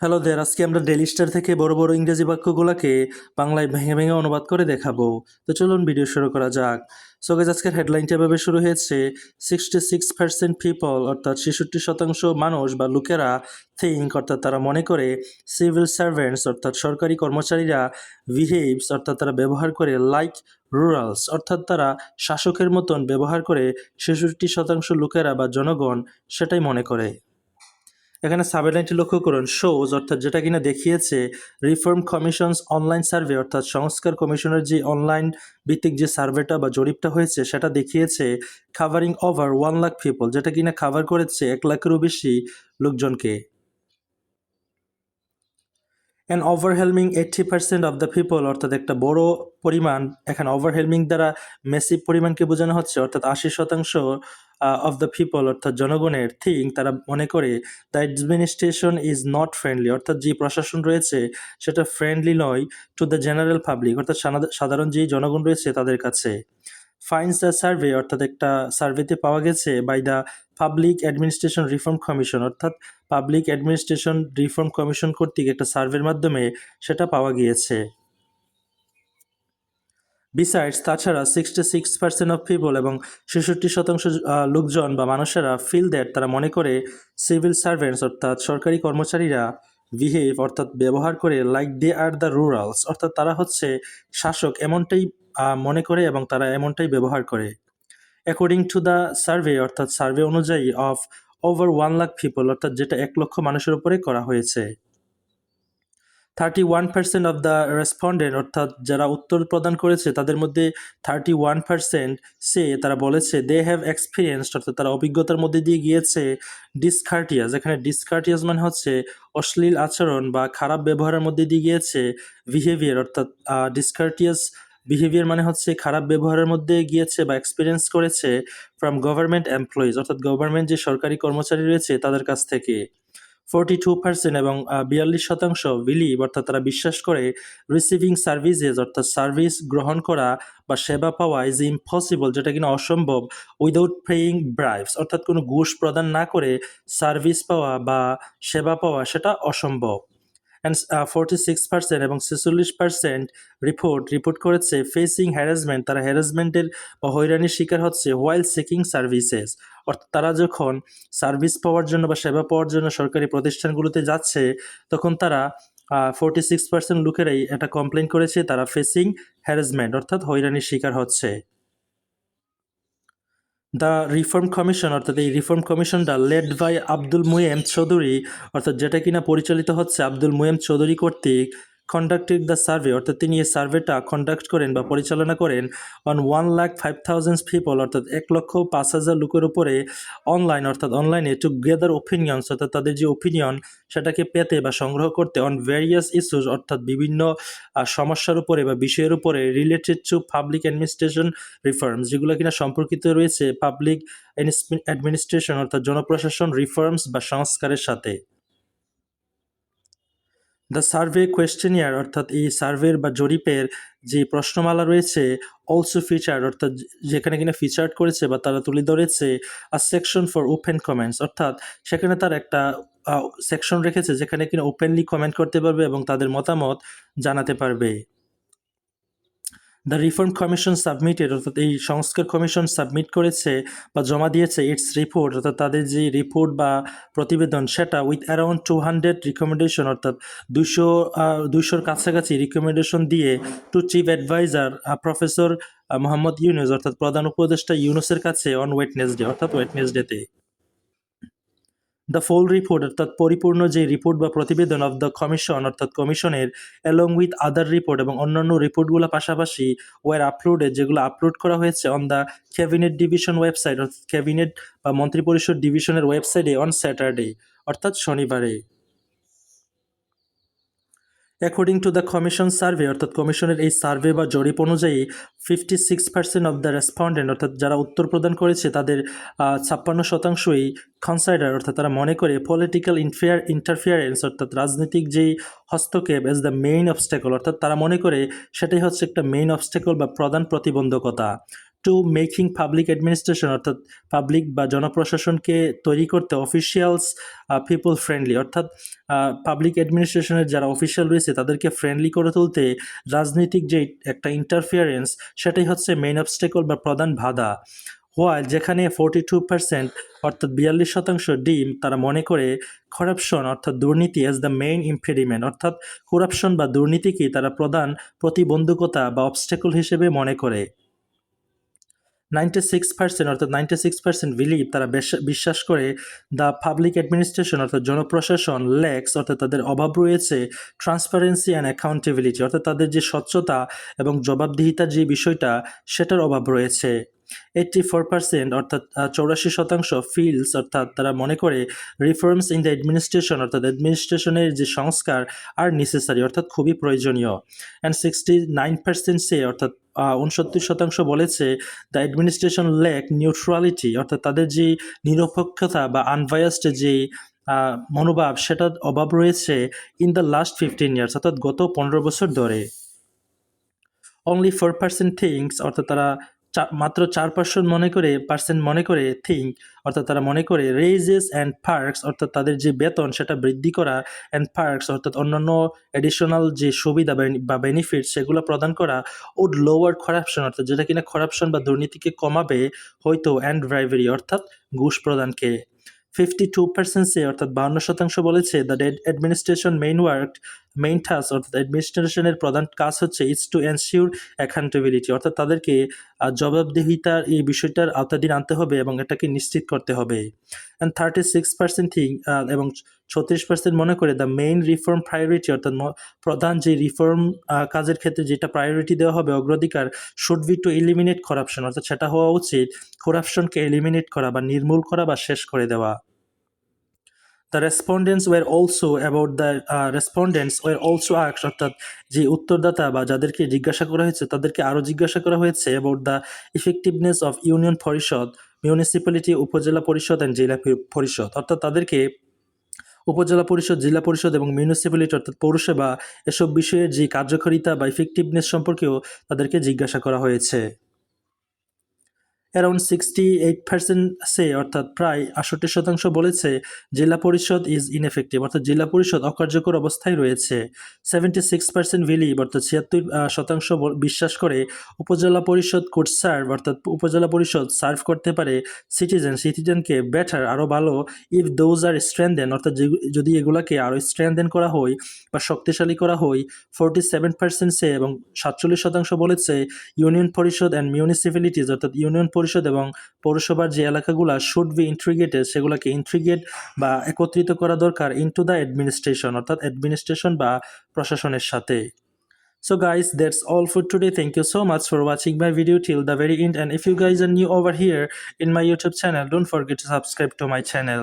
Hello দের, আজকে আমরা daily star থেকে বড় বড় ইংরেজি বাক্যগুলোকে বাংলায় ভেঙে ভেঙে অনুবাদ করে দেখাবো। তো চলুন ভিডিও শুরু করা যাক। সো আজকের হেডলাইনটা এভাবে শুরু হয়েছে সিক্সটি সিক্স পার্সেন্ট পিপল অর্থাৎ ছেষট্টি শতাংশ মানুষ বা লোকেরা থিঙ্ক অর্থাৎ তারা মনে করে সিভিল সার্ভেন্টস অর্থাৎ সরকারি কর্মচারীরা বিহেভস অর্থাৎ তারা ব্যবহার করে লাইক রুরালস অর্থাৎ তারা শাসকের মতন ব্যবহার করে ছেষট্টি শতাংশ লোকেরা বা জনগণ সেটাই মনে করে। এখানে সাবহেডলাইনটি লক্ষ্য করুন শোজ অর্থাৎ যেটা কিনা দেখিয়েছে রিফর্ম কমিশনস অনলাইন সার্ভে অর্থাৎ সংস্কার কমিশনের যে অনলাইন ভিত্তিক যে সার্ভেটা বা জরিপটা হয়েছে, সেটা দেখিয়েছে covering over one lakh people যেটা কিনা কাভার করেছে এক লাখেরও বেশি লোকজনকে। An overwhelming eighty percent of the people অর্থাৎ একটা বড় পরিমাণ, এখানে ওভারহেলমিং দ্বারা মেসিভ পরিমাণকে বোঝানো হচ্ছে, অর্থাৎ আশি শতাংশ অফ দ্য পিপল অর্থাৎ জনগণের থিং তারা মনে করে the administration is not friendly অর্থাৎ যে প্রশাসন রয়েছে, সেটা ফ্রেন্ডলি নয় টু দ্য জেনারেল পাবলিক অর্থাৎ সাধারণ যে জনগণ রয়েছে তাদের কাছে। ফাইন্স দ্য সার্ভে অর্থাৎ একটা সার্ভেতে পাওয়া গেছে by the public administration reform commission অর্থাৎ পাবলিক অ্যাডমিনিস্ট্রেশন রিফর্ম কমিশন কর্তৃক একটা সার্ভের মাধ্যমে সেটা পাওয়া গিয়েছে। বিসাইডস তাছাড়া sixty six percent of people এবং ছেষট্টি শতাংশ লোকজন বা মানুষেরা ফিল দ্যাট তারা মনে করে সিভিল সার্ভেন্টস অর্থাৎ সরকারি কর্মচারীরা বিহেভ অর্থাৎ ব্যবহার করে লাইক দে আর দ্য রুরালস অর্থাৎ তারা হচ্ছে শাসক এমনটাই মনে করে এবং তারা এমনটাই ব্যবহার করে। অ্যাকর্ডিং টু দ্য সার্ভে অর্থাৎ সার্ভে অনুযায়ী of over one lakh people অর্থাৎ যেটা এক লক্ষ মানুষের উপরে করা হয়েছে। Thirty one percent of the respondent অর্থাৎ যারা উত্তর প্রদান করেছে, তাদের মধ্যে থার্টি ওয়ান পার্সেন্ট সে তারা বলেছে দে হ্যাভ এক্সপিরিয়েন্সড অর্থাৎ তারা অভিজ্ঞতার মধ্যে দিয়ে গিয়েছে ডিসকার্টিয়াস এখানে ডিসকার্টিয়াস মানে হচ্ছে অশ্লীল আচরণ বা খারাপ ব্যবহারের মধ্যে দিয়ে গিয়েছে বিহেভিয়ার অর্থাৎ ডিসকার্টিয়াস বিহেভিয়ার মানে হচ্ছে খারাপ ব্যবহারের মধ্যে গিয়েছে বা এক্সপিরিয়েন্স করেছে ফ্রম গভর্নমেন্ট এমপ্লয়িজ অর্থাৎ গভর্নমেন্ট যে সরকারি কর্মচারী রয়েছে তাদের কাছ থেকে। ফোরটি টু পার্সেন্ট এবং বিয়াল্লিশ শতাংশ বিলিভ অর্থাৎ তারা বিশ্বাস করে রিসিভিং সার্ভিসেস অর্থাৎ সার্ভিস গ্রহণ করা বা সেবা পাওয়া ইজ ইম্পসিবল যেটা কিনা অসম্ভব উইদাউট পেইং ব্রাইভস অর্থাৎ কোনো ঘুষ প্রদান না করে সার্ভিস পাওয়া বা সেবা পাওয়া সেটা অসম্ভব। অ্যান্ড ফোরটি সিক্স পার্সেন্ট এবং ছেচল্লিশ পার্সেন্ট রিপোর্ট রিপোর্ট করেছে ফেসিং হ্যারাসমেন্ট তারা হ্যারাসমেন্টের বা হয়রানির শিকার হচ্ছে ওয়াইল সিকিং সার্ভিসেস অর্থাৎ তারা যখন সার্ভিস পাওয়ার জন্য বা সেবা পাওয়ার জন্য সরকারি প্রতিষ্ঠানগুলোতে যাচ্ছে, তখন তারা ফোরটি সিক্স পার্সেন্ট লোকেরাই এটা কমপ্লেন করেছে, তারা ফেসিং হ্যারাসমেন্ট অর্থাৎ হয়রানির শিকার হচ্ছে। দ্য রিফর্ম কমিশন, অর্থাৎ এই রিফর্ম কমিশনটা লেড বাই আব্দুল মুয়েম চৌধুরী, অর্থাৎ যেটা কিনা পরিচালিত হচ্ছে আব্দুল মুয়েম চৌধুরী কর্তৃক কন্ডাক্টেড দ্য সার্ভে অর্থাৎ তিনি এই সার্ভেটা কন্ডাক্ট করেন বা পরিচালনা করেন on one lakh five thousand people অর্থাৎ এক লক্ষ পাঁচ হাজার লোকের উপরে অনলাইন অর্থাৎ অনলাইনে টু গেদার ওপিনিয়ন্স অর্থাৎ তাদের যে ওপিনিয়ন সেটাকে পেতে বা সংগ্রহ করতে অন ভ্যারিয়াস ইস্যুস অর্থাৎ বিভিন্ন সমস্যার উপরে বা বিষয়ের উপরে related to public administration reforms যেগুলো কিনা সম্পর্কিত রয়েছে পাবলিক অ্যাডমিনিস্ট্রেশন অর্থাৎ জনপ্রশাসন রিফর্মস বা সংস্কারের সাথে। দ্য সার্ভে কোয়েশ্চেনিয়ার অর্থাৎ এই সার্ভের বা জরিপের যে প্রশ্নমালা রয়েছে অলসো ফিচার অর্থাৎ যেখানে কিনা ফিচার্ড করেছে বা তারা তুলে ধরেছে আর সেকশন ফর ওপেন কমেন্টস অর্থাৎ সেখানে তার একটা সেকশন রেখেছে যেখানে কিনা ওপেনলি কমেন্ট করতে পারবে এবং তাদের মতামত জানাতে পারবে। দ্য রিফর্ম কমিশন সাবমিটেড অর্থাৎ এই সংস্কার কমিশন সাবমিট করেছে বা জমা দিয়েছে ইটস রিপোর্ট অর্থাৎ তাদের যে রিপোর্ট বা প্রতিবেদন, সেটা with around two hundred recommendation অর্থাৎ দুশো দুশোর কাছাকাছি রিকমেন্ডেশন দিয়ে to chief adviser professor Mohammad Yunus, অর্থাৎ প্রধান উপদেষ্টা ইউনুসের কাছে অন ওয়েটনেসডে অর্থাৎ ওয়েটনেসডেতে দ্য ফুল রিপোর্ট অর্থাৎ পরিপূর্ণ যে রিপোর্ট বা প্রতিবেদন অফ দ্য কমিশন অর্থাৎ কমিশনের অ্যালং উইথ আদার রিপোর্ট এবং অন্যান্য রিপোর্টগুলো পাশাপাশি ওয়ার আপলোডেড যেগুলো আপলোড করা হয়েছে on the cabinet division website অর্থাৎ ক্যাবিনেট বা মন্ত্রিপরিষদ ডিভিশনের ওয়েবসাইটে অন স্যাটারডে অর্থাৎ শনিবারে। According to the commission survey অর্থাৎ কমিশনের এই সার্ভে বা জরিপ অনুযায়ী fifty six percent of the respondent অর্থাৎ যারা উত্তর প্রদান করেছে, তাদের ছাপ্পান্ন শতাংশই কনসাইডার অর্থাৎ তারা মনে করে পলিটিক্যাল ইনফেয়ার ইন্টারফিয়ারেন্স অর্থাৎ রাজনৈতিক যেই হস্তক্ষেপ এজ দ্য মেইন অবস্টেকল অর্থাৎ তারা মনে করে সেটাই হচ্ছে একটা মেইন অবস্টেকল বা প্রধান প্রতিবন্ধকতা। টু মেকিং পাবলিক অ্যাডমিনিস্ট্রেশন অর্থাৎ পাবলিক বা জনপ্রশাসনকে তৈরি করতে অফিসিয়ালস পিপল ফ্রেন্ডলি অর্থাৎ পাবলিক অ্যাডমিনিস্ট্রেশনের যারা অফিসিয়াল রয়েছে, তাদেরকে ফ্রেন্ডলি করে তুলতে রাজনৈতিক যে একটা ইন্টারফিয়ারেন্স সেটাই হচ্ছে মেইন অবস্টেকল বা প্রধান বাধা। হোয়াইল যেখানে ফোরটি টু পার্সেন্ট অর্থাৎ বিয়াল্লিশ শতাংশ ডিম, তারা মনে করে করাপশন অর্থাৎ দুর্নীতি অ্যাজ দ্য মেইন ইম্পেডিমেন্ট অর্থাৎ করাপশন বা দুর্নীতিকে তারা প্রধান প্রতিবন্ধকতা বা অবস্টেকল হিসেবে মনে করে। নাইনটি সিক্স পার্সেন্ট অর্থাৎ নাইনটি সিক্স পার্সেন্ট বিলিভ তারা বিশ্বাস করে দ্য পাবলিক অ্যাডমিনিস্ট্রেশন অর্থাৎ জনপ্রশাসন ল্যাক্স অর্থাৎ তাদের অভাব রয়েছে ট্রান্সপারেন্সি অ্যান্ড অ্যাকাউন্টেবিলিটি অর্থাৎ তাদের যে স্বচ্ছতা এবং জবাবদিহিতার যে বিষয়টা, সেটার অভাব রয়েছে। এইট্টি ফোর পার্সেন্ট অর্থাৎ চৌরাশি শতাংশ ফিল্ডস অর্থাৎ, তারা মনে করে রিফর্মস ইন দ্য অ্যাডমিনিস্ট্রেশন অর্থাৎ অ্যাডমিনিস্ট্রেশনের যে সংস্কার আর নেসেসারি অর্থাৎ, খুবই প্রয়োজনীয়। And sixty nine percent say অর্থাৎ উনসত্তর শতাংশ বলেছে দ্য অ্যাডমিনিস্ট্রেশন লেক নিউট্রালিটি অর্থাৎ, তাদের যে নিরপেক্ষতা বা আনভায়াসড যে মনোভাব, সেটার অভাব রয়েছে in the last fifteen years অর্থাৎ, গত পনেরো বছর ধরে। অনলি ফোর পার্সেন্ট থিংস অর্থাৎ, তারা মাত্র চার পার্সেন্ট মনে করে পার্সেন্ট মনে করে থিঙ্ক অর্থাৎ তারা মনে করে রেজেস অ্যান্ড পার্কস অর্থাৎ তাদের যে বেতন সেটা বৃদ্ধি করা অ্যান্ড পার্কস অর্থাৎ অন্যান্য অ্যাডিশনাল যে সুবিধা বা বেনিফিট সেগুলো প্রদান করা উড লোয়ার করাপশন অর্থাৎ যেটা কিনা করাপশন বা দুর্নীতিকে কমাবে হয়তো অ্যান্ড ব্রাইভারি অর্থাৎ ঘুষ প্রদানকে। ফিফটি টু পার্সেন্ট সে অর্থাৎ বাহান্ন শতাংশ বলেছে the administration main work main task অর্থাৎ অ্যাডমিনিস্ট্রেশনের প্রধান কাজ হচ্ছে ইটস টু এনশিওর অ্যাকাউন্টেবিলিটি অর্থাৎ তাদেরকে জবাবদিহিতার এই বিষয়টার আওতাধীন আনতে হবে এবং এটাকে নিশ্চিত করতে হবে। And thirty six percent thing এবং ছত্রিশ পার্সেন্ট মনে করে দ্য মেইন রিফর্ম প্রায়োরিটি অর্থাৎ প্রধান যে রিফর্ম কাজের ক্ষেত্রে যেটা প্রায়োরিটি দেওয়া হবে, অগ্রাধিকার should be to eliminate corruption অর্থাৎ সেটা হওয়া উচিত করাপশনকে এলিমিনেট করা বা নির্মূল করা বা শেষ করে দেওয়া। The respondents were also about the respondents were also আক্স অর্থাৎ যে উত্তরদাতা বা যাদেরকে জিজ্ঞাসা করা হয়েছে, তাদেরকে আরও জিজ্ঞাসা করা হয়েছে about the effectiveness of union Parishad municipality Upazila Parishad and জেলা পরি- পরিষদ অর্থাৎ তাদেরকে উপজেলা পরিষদ জেলা পরিষদ এবং মিউনিসিপ্যালিটি অর্থাৎ পৌরসভা এসব বিষয়ের যে কার্যকারিতা বা ইফেক্টিভনেস সম্পর্কেও তাদেরকে জিজ্ঞাসা করা হয়েছে। Around sixty eight percent say অর্থাৎ প্রায় আষট্টি শতাংশ বলেছে জেলা পরিষদ ইজ ইনএফেক্টিভ অর্থাৎ জেলা পরিষদ অকার্যকর অবস্থায় রয়েছে। সেভেন্টি সিক্স পার্সেন্ট বিলিভ অর্থাৎ ছিয়াত্তর শতাংশ বিশ্বাস করে উপজেলা পরিষদ কোড সার্ভ অর্থাৎ উপজেলা পরিষদ সার্ভ করতে পারে সিটিজেন সিটিজেনকে বেটার আরও ভালো ইফ দোজ আর স্ট্রেন্দেন অর্থাৎ যদি এগুলাকে আরও স্ট্রেন্দেন করা হয় বা শক্তিশালী করা হয় ফোরটি সেভেন পার্সেন্ট সে এবং সাতচল্লিশ শতাংশ বলেছে ইউনিয়ন পরিষদ অ্যান্ড মিউনিসিপ্যালিটিজ অর্থাৎ ইউনিয়ন পরিষদ এবং পৌরসভার যে এলাকাগুলো শুড বি ইন্ট্রিগেটেড সেগুলোকে ইন্ট্রিগেট বা একত্রিত করা দরকার ইনটু দ্য অ্যাডমিনিস্ট্রেশন অর্থাৎ অ্যাডমিনিস্ট্রেশন বা প্রশাসনের সাথে So guys, that's all for today. Thank you so much for watching my video till the very end. And if you guys are new over here in my YouTube channel, don't forget to subscribe to my channel.